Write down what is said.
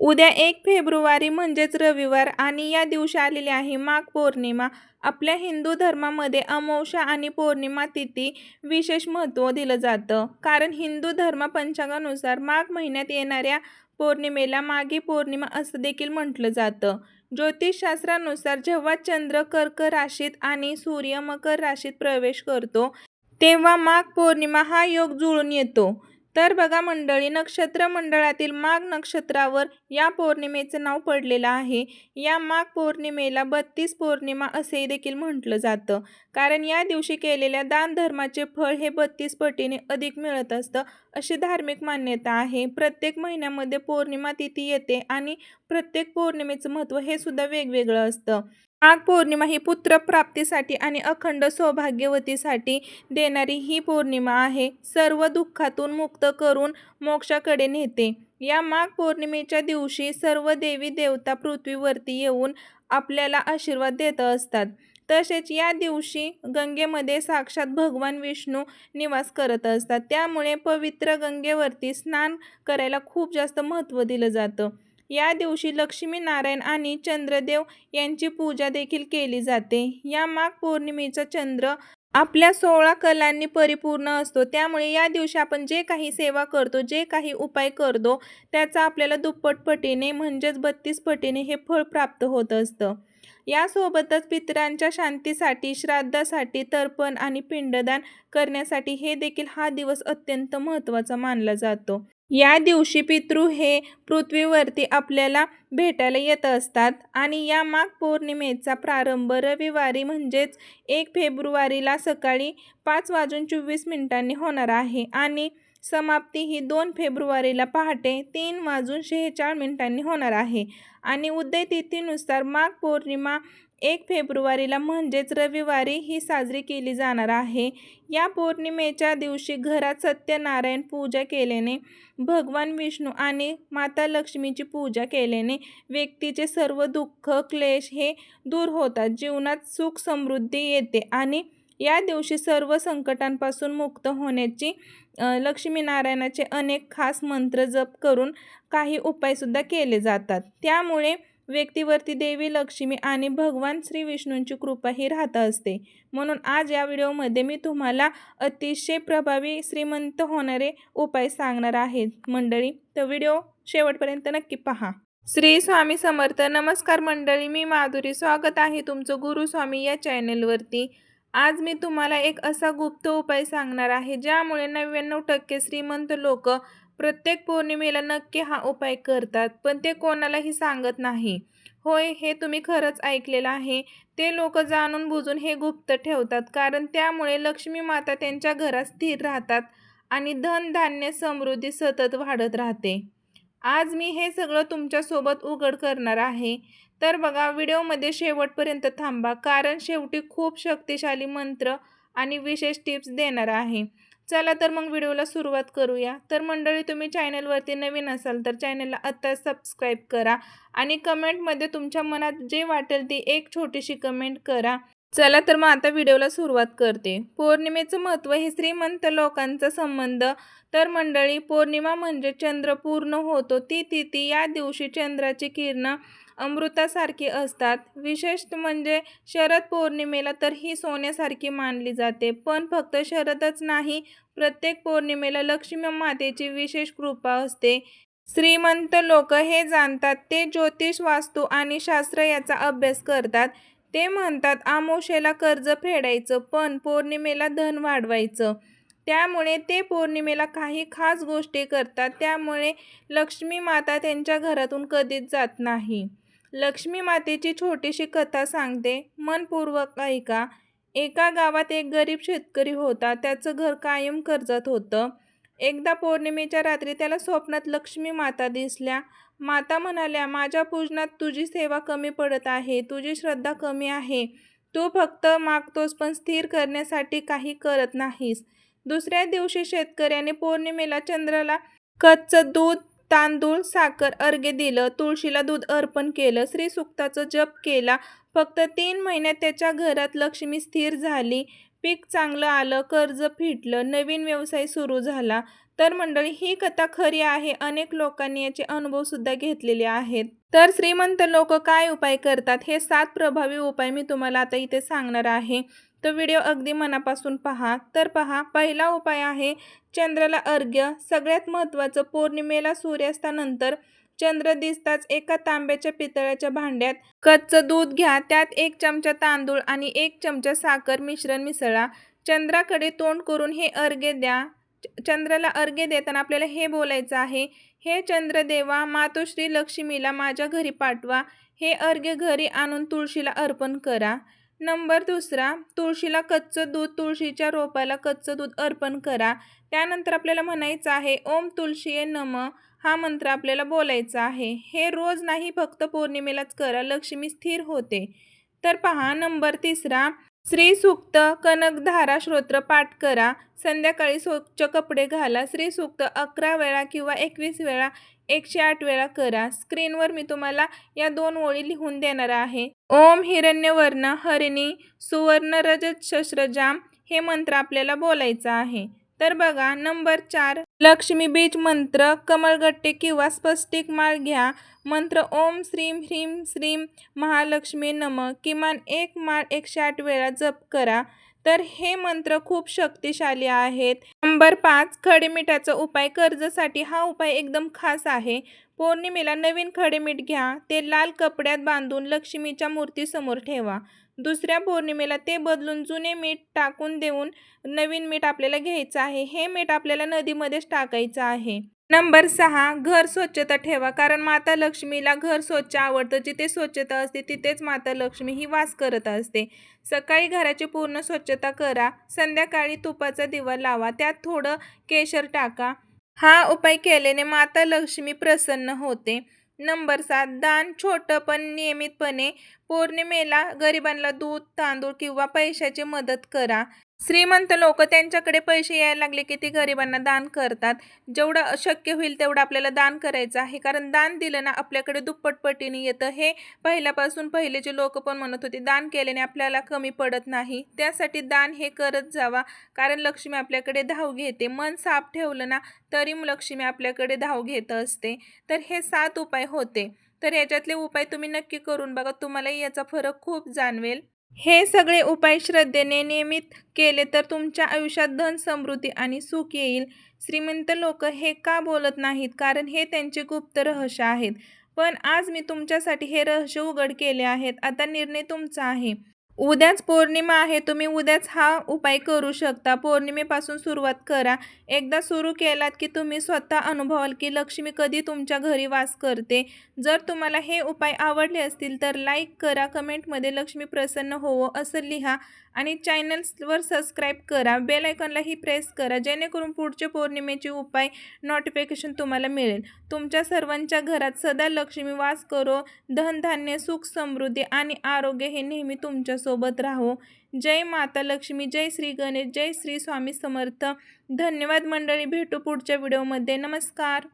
उद्या एक फेब्रुवारी म्हणजेच रविवार आणि या दिवशी आलेली आहे माघ पौर्णिमा. आपल्या हिंदू धर्मामध्ये अमावस्या आणि पौर्णिमा तिथी विशेष महत्त्व दिलं जातं. कारण हिंदू धर्म पंचांगानुसार माघ महिन्यात येणाऱ्या पौर्णिमेला माघी पौर्णिमा असं देखील म्हटलं जातं. ज्योतिषशास्त्रानुसार जेव्हा चंद्र कर्क राशीत आणि सूर्य मकर राशीत प्रवेश करतो तेव्हा माघ पौर्णिमा हा योग जुळून येतो. तर बघा मंडळी नक्षत्र मंडळातील माघ नक्षत्रावर या पौर्णिमेचं नाव पडलेलं आहे. या माघ पौर्णिमेला बत्तीस पौर्णिमा असे देखील म्हटलं जातं. कारण या दिवशी केलेल्या दान धर्माचे फळ हे बत्तीस पटीने अधिक मिळत असतं. अशी धार्मिक मान्यता आहे. प्रत्येक महिन्यामध्ये पौर्णिमा तिथी येते आणि प्रत्येक पौर्णिमेचं महत्त्व हे सुद्धा वेगवेगळं असतं. माघ पौर्णिमा ही पुत्रप्राप्तीसाठी आणि अखंड सौभाग्यवतीसाठी देणारी ही पौर्णिमा आहे. सर्व दुःखातून मुक्त करून मोक्षाकडे नेते. या माघ पौर्णिमेच्या दिवशी सर्व देवी देवता पृथ्वीवरती येऊन आपल्याला आशीर्वाद देत असतात. तसेच या दिवशी गंगेमध्ये साक्षात भगवान विष्णू निवास करत असतात. त्यामुळे पवित्र गंगेवरती स्नान करायला खूप जास्त महत्त्व दिलं जातं. या दिवशी लक्ष्मी नारायण आणि चंद्रदेव यांची पूजा देखील केली जाते. या माघ पौर्णिमेचा चंद्र आपल्या सोळा कलांनी परिपूर्ण असतो. त्यामुळे या दिवशी आपण जे काही सेवा करतो जे काही उपाय करतो त्याचा आपल्याला दुप्पट पटीने म्हणजेच बत्तीस पटीने हे फळ प्राप्त होत असतं. यासोबतच पितरांच्या शांतीसाठी श्राद्धासाठी तर्पण आणि पिंडदान करण्यासाठी हे देखील हा दिवस अत्यंत महत्त्वाचा मानला जातो. या दिवशी पितृ हे पृथ्वीवरती आपल्याला भेटायला येत असतात आणि या माघ पौर्णिमेचा प्रारंभ रविवारी म्हणजेच एक फेब्रुवारीला सकाळी पाच वाजून चोवीस मिनिटांनी होणार आहे आणि समाप्ती ही दोन फेब्रुवारीला पहाटे तीन वाजून शेहेचाळ मिनिटांनी होणार आहे. आणि उदय तिथीनुसार माघ पौर्णिमा एक फेब्रुवारीला म्हणजेच रविवारी ही साजरी केली जाणार आहे. या पौर्णिमेच्या दिवशी घरात सत्यनारायण पूजा केल्याने भगवान विष्णू आणि माता लक्ष्मीची पूजा केल्याने व्यक्तीचे सर्व दुःख क्लेश हे दूर होतात. जीवनात सुख समृद्धी येते आणि या दिवशी सर्व संकटांपासून मुक्त होण्याची लक्ष्मीनारायणाचे अनेक खास मंत्र जप करून काही उपायसुद्धा केले जातात. त्यामुळे व्यक्तीवरती देवी लक्ष्मी आणि भगवान श्री विष्णूंची कृपा ही राहत असते. म्हणून आज या व्हिडिओमध्ये मी तुम्हाला अतिशय प्रभावी श्रीमंत होणारे उपाय सांगणार आहेत मंडळी तर व्हिडिओ शेवटपर्यंत नक्की पहा. श्री स्वामी समर्थ नमस्कार मंडळी मी माधुरी. स्वागत आहे तुमचं गुरुस्वामी या चॅनेलवरती आज मी तुम्हाला एक असा गुप्त उपाय सांगणार आहे ज्यामुळे नव्याण्णव टक्के श्रीमंत लोक प्रत्येक पौर्णिमेला नक्की हा उपाय करतात पण ते कोणालाही सांगत नाही. होय हे तुम्ही खरंच ऐकलेलं आहे. ते लोक जाणून बुजून हे गुप्त ठेवतात कारण त्यामुळे लक्ष्मी माता त्यांच्या घरात स्थिर राहतात आणि धनधान्य समृद्धी सतत वाढत राहते. आज मी हे सगळं तुमच्यासोबत उघड करणार आहे. तर बघा व्हिडिओमध्ये शेवटपर्यंत थांबा कारण शेवटी खूप शक्तिशाली मंत्र आणि विशेष टिप्स देणार आहे. चला तर मग व्हिडिओला सुरुवात करूया. तर मंडळी तुम्ही चॅनलवरती नवीन असाल तर चॅनलला आत्ता सबस्क्राईब करा आणि कमेंटमध्ये तुमच्या मनात जे वाटेल ती एक छोटीशी कमेंट करा. चला तर मग आता व्हिडिओला सुरुवात करते. पौर्णिमेचं महत्त्व हे श्रीमंत लोकांचा संबंध. तर मंडळी पौर्णिमा म्हणजे चंद्र पूर्ण होतो. ती तिथी या दिवशी चंद्राची किरणं अमृतासारखी असतात. विशेष म्हणजे शरद पौर्णिमेला तर ही सोन्यासारखी मानली जाते. पण फक्त शरदच नाही प्रत्येक पौर्णिमेला लक्ष्मी मातेची विशेष कृपा असते. श्रीमंत लोक हे जाणतात ते ज्योतिष वास्तू आणि शास्त्र याचा अभ्यास करतात. ते म्हणतात आमोशेला कर्ज फेडायचं पण पौर्णिमेला धन वाढवायचं. त्यामुळे ते पौर्णिमेला काही खास गोष्टी करतात. त्यामुळे लक्ष्मी माता त्यांच्या घरातून कधीच जात नाही. लक्ष्मी मातेची छोटीशी कथा सांगते. मनपूर्वक ऐका. एका गावात एक गरीब शेतकरी होता. त्याचं घर कायम कर्जात होतं. एकदा पौर्णिमेच्या रात्री त्याला स्वप्नात लक्ष्मी माता दिसल्या. माता म्हणाल्या माझ्या पूजनात तुझी सेवा कमी पडत आहे. तुझी श्रद्धा कमी आहे. तू फक्त मागतोस पण स्थिर करण्यासाठी काही करत नाहीस. दुसऱ्या दिवशी शेतकऱ्याने पौर्णिमेला चंद्राला कच्चं दूध तांदूळ साखर अर्घ्य दिलं तुळशीला दूध अर्पण केलं श्रीसुक्ताचं जप केला. फक्त तीन महिन्यात त्याच्या घरात लक्ष्मी स्थिर झाली. पीक चांगलं आलं कर्ज फिटलं नवीन व्यवसाय सुरू झाला. तर मंडळी ही कथा खरी आहे. अनेक लोकांनी याचे अनुभवसुद्धा घेतलेले आहेत. तर श्रीमंत लोक काय उपाय करतात? हे सात प्रभावी उपाय मी तुम्हाला आता इथे सांगणार आहे. तो व्हिडिओ अगदी मनापासून पहा. तर पहा पहिला उपाय आहे चंद्राला अर्घ्य. सगळ्यात महत्त्वाचं पौर्णिमेला सूर्यास्तानंतर चंद्र दिसताच एका तांब्याच्या पितळ्याच्या भांड्यात कच्चं दूध घ्या. त्यात एक चमचा तांदूळ आणि एक चमचा साखर मिश्रण मिसळा. चंद्राकडे तोंड करून हे अर्घ्य द्या. च- चंद्राला अर्घ्य देताना आपल्याला हे बोलायचं आहे हे चंद्रदेवा मातोश्री लक्ष्मीला माझ्या घरी पाठवा. हे अर्घ्य घरी आणून तुळशीला अर्पण करा. नंबर दुसरा तुळशीला कच्चं दूध तुळशीच्या रोपाला कच्चं दूध अर्पण करा. त्यानंतर आपल्याला म्हणायचं आहे ओम तुळशीये नम. हा मंत्र आपल्याला बोलायचा आहे. हे रोज नाही फक्त पौर्णिमेलाच करा. लक्ष्मी स्थिर होते. तर पहा नंबर तिसरा श्री सूक्त कनकधारा श्रोत्र पाठ करा. संध्याकाळी स्वच्छ कपडे घाला. श्रीसूक्त अकरा वेळा किंवा एकवीस वेळा एकशे आठ वेळा करा. स्क्रीनवर मी तुम्हाला या दोन ओळी लिहून देणार आहे. ओम हिरण्यवर्ण हरिणी सुवर्ण रजत शस्त्रजाम हे मंत्र आपल्याला बोलायचं आहे. तर बघा नंबर चार लक्ष्मी बीज मंत्र कमळगट्टे किंवा स्पष्टिक माळ घ्या. मंत्र ओम श्रीम ह्रीम श्रीम महालक्ष्मी नम किमान एक माळ एकशे आठ वेळा जप करा. तर हे मंत्र खूप शक्तिशाली आहेत. नंबर पाच खडेमिठाचा उपाय. कर्जासाठी हा उपाय एकदम खास आहे. पौर्णिमेला नवीन खडेमीठ घ्या. ते लाल कपड्यात बांधून लक्ष्मीच्या मूर्तीसमोर ठेवा. दुसऱ्या पौर्णिमेला ते बदलून जुने मीठ टाकून देऊन नवीन मीठ आपल्याला घ्यायचं आहे. हे मीठ आपल्याला नदीमध्येच टाकायचं आहे. नंबर सहा घर स्वच्छता ठेवा. कारण माता लक्ष्मीला घर स्वच्छ आवडतं. जिथे स्वच्छता असते तिथेच माता लक्ष्मी ही वास करत असते. सकाळी घराची पूर्ण स्वच्छता करा. संध्याकाळी तुपाचा दिवा लावा. त्यात थोडं केशर टाका. हा उपाय केल्याने माता लक्ष्मी प्रसन्न होते. नंबर सात दान छोटं पण नियमितपणे. पौर्णिमेला गरिबांना दूध तांदूळ किंवा पैशाची मदत करा. श्रीमंत लोक त्यांच्याकडे पैसे यायला लागले की ते गरिबांना दान करतात. जेवढं शक्य होईल तेवढं आपल्याला दान करायचं आहे. कारण दान दिलं ना आपल्याकडे दुप्पट पटीने येतं. हे पहिल्यापासून पहिलेचे लोक पण म्हणत होते दान केल्याने आपल्याला कमी पडत नाही. त्यासाठी दान हे करत जावा. कारण लक्ष्मी आपल्याकडे धाव घेते. मन साफ ठेवलं ना तरी लक्ष्मी आपल्याकडे धाव घेत असते. तर हे सात उपाय होते. तर याच्यातले उपाय तुम्ही नक्की करून बघा. तुम्हालाही याचा फरक खूप जाणवेल. हे सगळे उपाय श्रद्धेने नियमित केले तर तुमच्या आयुष्यात धन समृद्धी आणि सुख येईल. श्रीमंत लोक हे का बोलत नाहीत? कारण हे त्यांचे गुप्त रहस्य आहेत. पण आज मी तुमच्यासाठी हे रहस्य उघड केले आहेत. आता निर्णय तुमचा आहे. उद्याच पौर्णिमा आहे तुम्ही उद्याच हा उपाय करू शकता. पौर्णिमेपासून सुरुवात करा. एकदा सुरू केलात की तुम्ही स्वतः अनुभवाल की लक्ष्मी कधी तुमच्या घरी वास करते. जर तुम्हाला हे उपाय आवडले असतील तर लाईक करा. कमेंटमध्ये लक्ष्मी प्रसन्न होवो असं लिहा. आणि चॅनल्सवर सबस्क्राईब करा. बेल आयकॉनलाही प्रेस करा. जेणेकरून पुढचे पौर्णिमेचे उपाय नोटिफिकेशन तुम्हाला मिळेल. तुमच्या सर्वांच्या घरात सदा लक्ष्मी वास करो. धनधान्य सुख समृद्धी आणि आरोग्य हे नेहमी तुमच्यासोबत राहो. जय माता लक्ष्मी जय श्री गणेश जय श्री स्वामी समर्थ. धन्यवाद मंडळी. भेटू पुढच्या व्हिडिओमध्ये नमस्कार.